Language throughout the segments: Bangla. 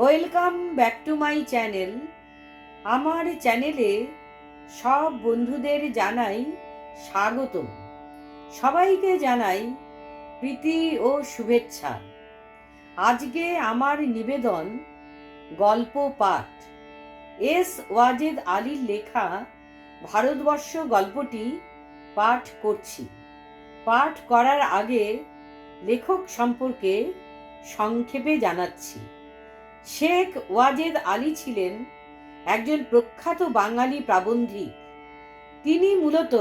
Welcome back to my channel. আমার চ্যানেলে সব বন্ধুদের জানাই স্বাগত সবাইকে জানাই প্রীতি ও শুভেচ্ছা। আজকে আমার নিবেদন গল্প পাঠ। এস ওয়াজেদ আলীর লেখা ভারতবর্ষ গল্পটি পাঠ করছি। পাঠ করার আগে লেখক সম্পর্কে সংক্ষেপে জানাচ্ছি। শেখ ওয়াজেদ আলী ছিলেন একজন প্রখ্যাত বাঙালি প্রাবন্ধিক। তিনি মূলত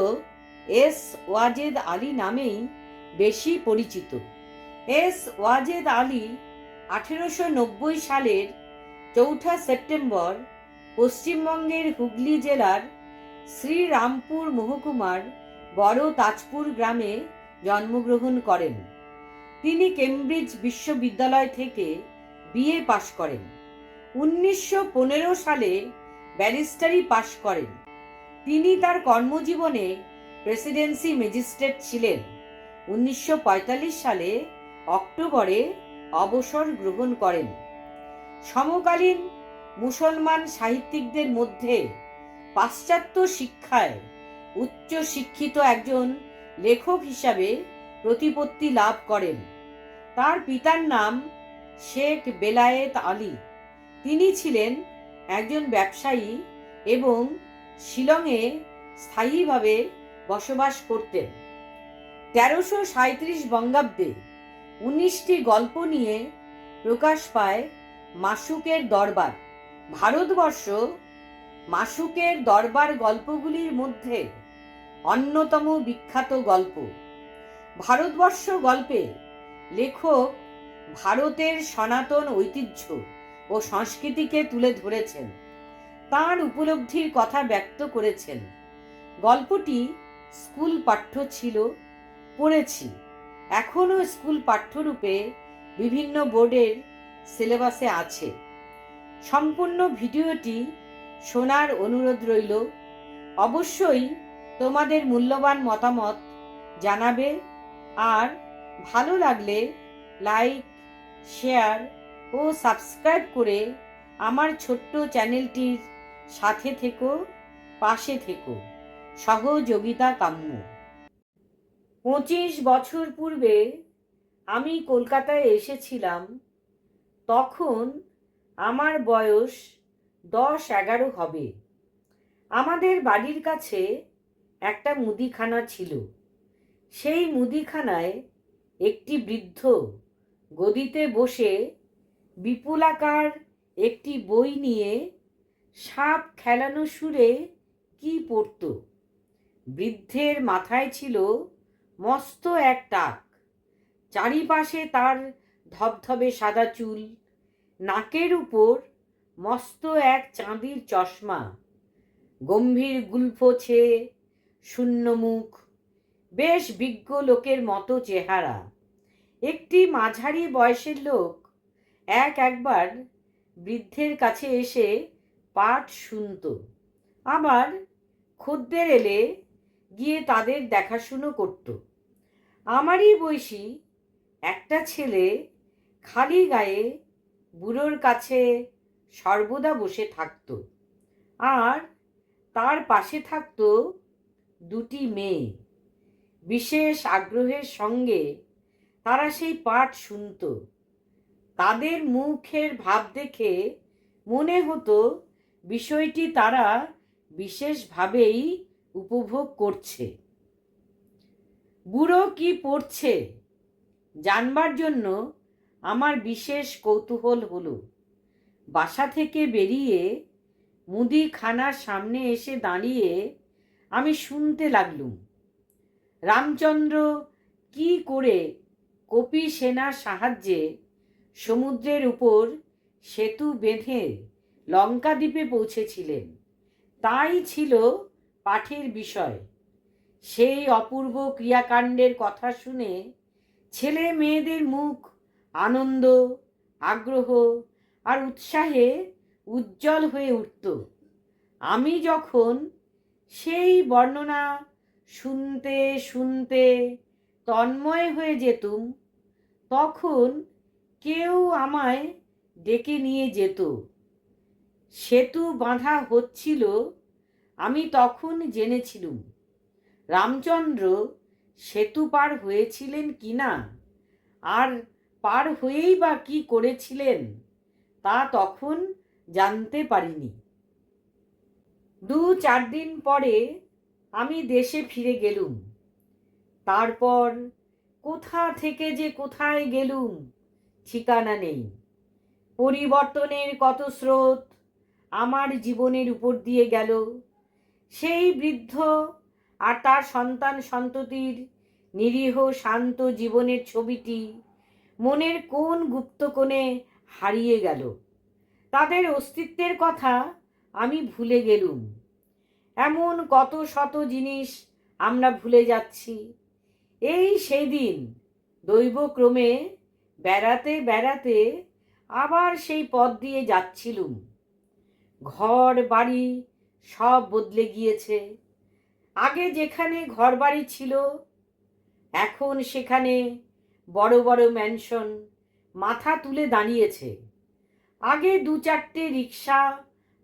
এস ওয়াজেদ আলী নামেই বেশি পরিচিত। এস ওয়াজেদ আলী আঠেরোশো নব্বই সালের চৌঠা সেপ্টেম্বর পশ্চিমবঙ্গের হুগলি জেলার শ্রীরামপুর মহকুমার বড় তাজপুর গ্রামে জন্মগ্রহণ করেন। তিনি কেমব্রিজ বিশ্ববিদ্যালয় থেকে বিএ পাশ করেন। উনিশশো পনেরো সালে ব্যারিস্টারি পাশ করেন। তিনি তার কর্মজীবনে প্রেসিডেন্সি ম্যাজিস্ট্রেট ছিলেন। উনিশশো পঁয়তাল্লিশ সালে অক্টোবরে অবসর গ্রহণ করেন। সমকালীন মুসলমান সাহিত্যিকদের মধ্যে পাশ্চাত্য শিক্ষায় উচ্চ শিক্ষিত একজন লেখক হিসাবে প্রতিপত্তি লাভ করেন। তার পিতার নাম শেখ বেলায়েত আলী। তিনি ছিলেন একজন ব্যবসায়ী এবং শিলংয়ে স্থায়ীভাবে বসবাস করতেন। তেরোশো সাঁত্রিশ বঙ্গাব্দে উনিশটি গল্প নিয়ে প্রকাশ পায় মাসুকের দরবার। ভারতবর্ষ মাসুকের দরবার গল্পগুলির মধ্যে অন্যতম বিখ্যাত গল্প। ভারতবর্ষ গল্পে লেখক ভারতের সনাতন ঐতিহ্য ও সংস্কৃতিকে তুলে ধরেছেন। তার উপলব্ধির কথা ব্যক্ত করেছেন। গল্পটি স্কুল পাঠ্য ছিল, পড়েছি। এখনও স্কুল পাঠ্যরূপে বিভিন্ন বোর্ডের সিলেবাসে আছে। সম্পূর্ণ ভিডিওটি শোনার অনুরোধ রইল। অবশ্যই তোমাদের মূল্যবান মতামত জানাবে। আর ভালো লাগলে লাইক শেয়ার ও সাবস্ক্রাইব করে আমার ছোট্ট চ্যানেলটির সাথে থেকো, পাশে থেকো। সহযোগিতা কাম্য। পঁচিশ বছর পূর্বে আমি কলকাতায় এসেছিলাম, তখন আমার বয়স দশ এগারো হবে। আমাদের বাড়ির কাছে একটা মুদিখানা ছিল। সেই মুদিখানায় একটি বৃদ্ধ গদিতে বসে বিপুলাকার একটি বই নিয়ে সাপ খেলানো সুরে কি পড়ত? বৃদ্ধের মাথায় ছিল মস্ত এক টাক। চারিপাশে তার ধবধবে সাদা চুল, নাকের উপর মস্ত এক চাঁদির চশমা, গম্ভীর গুলফোছে শূন্য মুখ বেশ বিজ্ঞ লোকের মতো চেহারা। একটি মাঝারি বয়সের লোক এক একবার বৃদ্ধের কাছে এসে পাঠ শুনত। আবার খদ্দের এলে গিয়ে তাদের দেখাশুনো করত। আমারই বয়সী একটা ছেলে খালি গায়ে বুড়োর কাছে সর্বদা বসে থাকত। আর তার পাশে থাকত দুটি মেয়ে। বিশেষ আগ্রহের সঙ্গে তারা সেই পাঠ শুনত। তাদের মুখের ভাব দেখে মনে হতো বিষয়টি তারা বিশেষভাবেই উপভোগ করছে। বুড়ো কি পড়ছে? জানবার জন্য আমার বিশেষ কৌতূহল হলো। বাসা থেকে বেরিয়ে মুদিখানার সামনে এসে দাঁড়িয়ে আমি শুনতে লাগলুম। রামচন্দ্র কি করে কপি সেনার সাহায্যে সমুদ্রের উপর সেতু বেঁধে লঙ্কা দ্বীপে পৌঁছেছিলেন। তাই ছিল পাঠের বিষয়। সেই অপূর্ব ক্রিয়াকাণ্ডের কথা শুনে ছেলে মেয়েদের মুখ আনন্দ, আগ্রহ আর উৎসাহে উজ্জ্বল হয়ে উঠত। আমি যখন সেই বর্ণনা শুনতে শুনতে তন্ময় হয়ে যেতুম তখন কেউ আমায় ডেকে নিয়ে যেত। সেতু বাঁধা হচ্ছিল, আমি তখন জেনেছিলুম। রামচন্দ্র সেতু পার হয়েছিলেন কি না? আর পার হয়েই বা কি করেছিলেন? তা তখন জানতে পারিনি। দু চার দিন পরে আমি দেশে ফিরে গেলুম। তারপর কোথা থেকে যে কোথায় গেলুম, ঠিকানা নেই। পরিবর্তনের কত স্রোত আমার জীবনের উপর দিয়ে গেল। সেই বৃদ্ধ আর তার সন্তান সন্ততির নিরীহ শান্ত জীবনের ছবিটি মনের কোন গুপ্ত কোণে হারিয়ে গেল। তাদের অস্তিত্বের কথা আমি ভুলে গেলুম। এমন কত শত জিনিস আমরা ভুলে যাচ্ছি। এই সেই দিন দৈবক্রমে বেড়াতে বেড়াতে আবার সেই পথ দিয়ে যাচ্ছিলুম। ঘর বাড়ি সব বদলে গিয়েছে। আগে যেখানে ঘর বাড়ি ছিল, এখন সেখানে বড় বড় ম্যানশন মাথা তুলে দাঁড়িয়েছে। আগে দু চারটে রিক্সা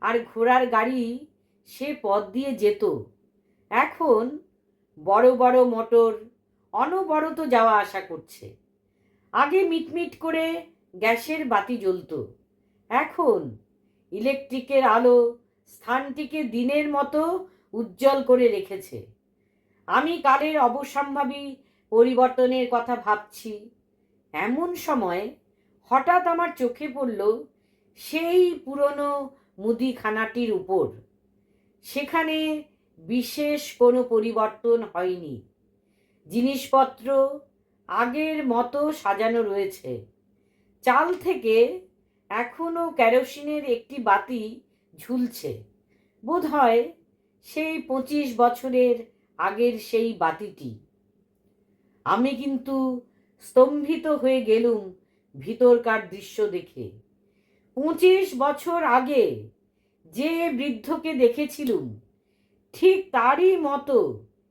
আর ঘোড়ার গাড়ি সে পথ দিয়ে যেত। এখন বড় বড় মোটর অনবরত যাওয়া আসা করছে। আগে মিটমিট করে গ্যাসের বাতি জ্বলতো। এখন ইলেকট্রিকের আলো স্থানটিকে দিনের মতো উজ্জ্বল করে রেখেছে। আমি কালের অবসম্ভাবী পরিবর্তনের কথা ভাবছি। এমন সময় হঠাৎ আমার চোখে পড়ল সেই পুরনো মুদিখানাটির উপর। সেখানে বিশেষ কোনো পরিবর্তন হয়নি। জিনিসপত্র আগের মতো সাজানো রয়েছে। চাল থেকে এখনও কেরোসিনের একটি বাতি ঝুলছে। বোধ হয় সেই পঁচিশ বছরের আগের সেই বাতিটি। আমি কিন্তু স্তম্ভিত হয়ে গেলুম ভিতরকার দৃশ্য দেখে। পঁচিশ বছর আগে যে বৃদ্ধকে দেখেছিলুম, ঠিক তারই মতো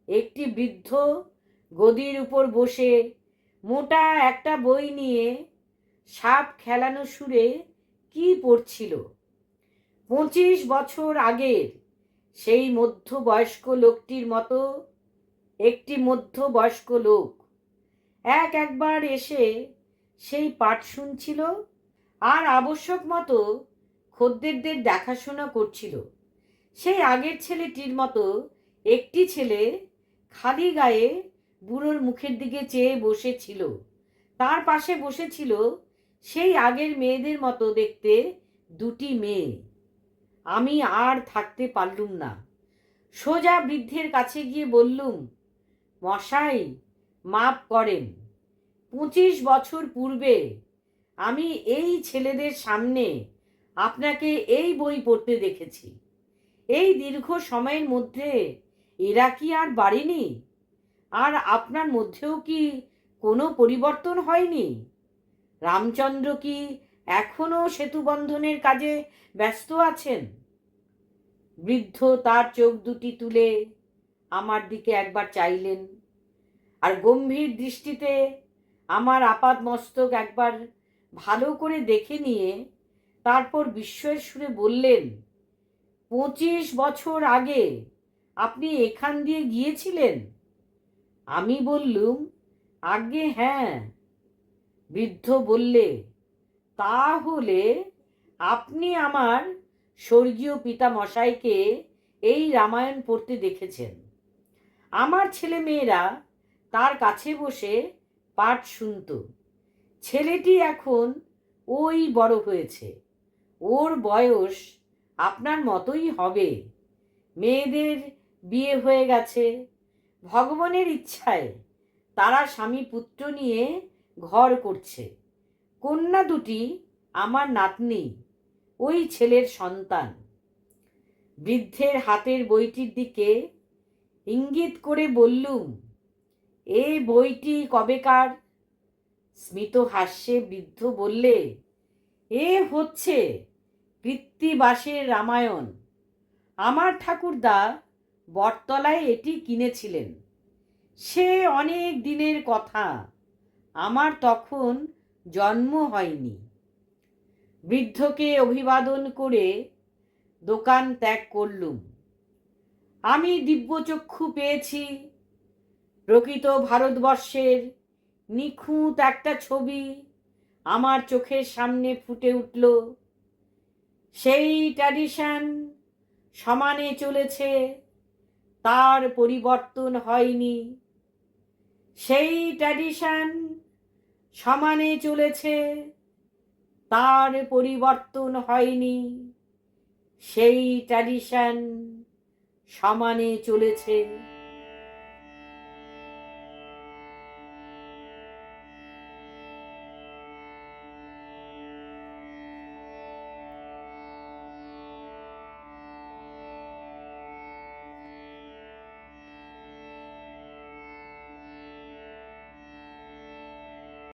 একটি বৃদ্ধ গদির উপর বসে মোটা একটা বই নিয়ে সাপ খেলানো সুরে কি পড়ছিল? পঁচিশ বছর আগের সেই মধ্যবয়স্ক লোকটির মতো একটি মধ্যবয়স্ক লোক। এক একবার এসে সেই পাঠ শুনছিল আর আবশ্যক মতো খদ্দেরদের দেখাশোনা করছিল। সেই আগের ছেলেটির মতো একটি ছেলে খালি গায়ে বুড়োর মুখের দিকে চেয়ে বসেছিল। তার পাশে বসেছিল সেই আগের মেয়েদের মতো দেখতে দুটি মেয়ে। আমি আর থাকতে পারলুম না। সোজা বৃদ্ধের কাছে গিয়ে বললুম, মশাই, মাপ করেন। পঁচিশ বছর পূর্বে আমি এই ছেলেদের সামনে আপনাকে এই বই পড়তে দেখেছি। এই দীর্ঘ সময়ের মধ্যে এরা কি আর বাড়েনি? আর আপনার মধ্যেও কি কোনো পরিবর্তন হয়নি? রামচন্দ্র কি এখনও সেতু বন্ধনের কাজে ব্যস্ত আছেন? বৃদ্ধ তার চোখ দুটি তুলে আমার দিকে একবার চাইলেন আর গম্ভীর দৃষ্টিতে আমার আপাদ মস্তক একবার ভালো করে দেখে নিয়ে তারপর বিস্ময়ের সুরে বললেন, পঁচিশ বছর আগে আপনি এখান দিয়ে গিয়েছিলেন? আমি বললুম আগে হ্যাঁ। বৃদ্ধ বললে, তাহলে আপনি আমার স্বর্গীয় পিতা মশাইকে এই রামায়ণ পড়তে দেখেছেন। আমার ছেলে মেয়েরা তার কাছে বসে পাঠ শুনত। ছেলেটি এখন ওই বড় হয়েছে। ওর বয়স আপনার মতোই হবে। মেয়েদের বিয়ে হয়ে গেছে। ভগবানের ইচ্ছায় তারা স্বামী পুত্র নিয়ে ঘর করছে। কন্যা দুটি আমার নাতনি, ওই ছেলের সন্তান। বৃদ্ধের হাতের বইটির দিকে ইঙ্গিত করে বললুম এই বইটি কবেকার? স্মিত হাস্যে বৃদ্ধ বললে, এ হচ্ছে কৃত্তিবাসের রামায়ণ। আমার ঠাকুরদা বটতলায় এটি কিনেছিলেন। সে অনেক দিনের কথা। আমার তখন জন্ম হয়নি। বৃদ্ধকে অভিবাদন করে দোকান ত্যাগ করলুম। আমি দিব্যচক্ষু পেয়েছি। প্রকৃত ভারতবর্ষের নিখুঁত একটা ছবি আমার চোখের সামনে ফুটে উঠল। সেই ট্র্যাডিশন সমানে চলেছে। তার পরিবর্তন হয়নি। সেই ট্র্যাডিশন সমানে চলেছে তার পরিবর্তন হয়নি। সেই ট্র্যাডিশন সমানে চলেছে।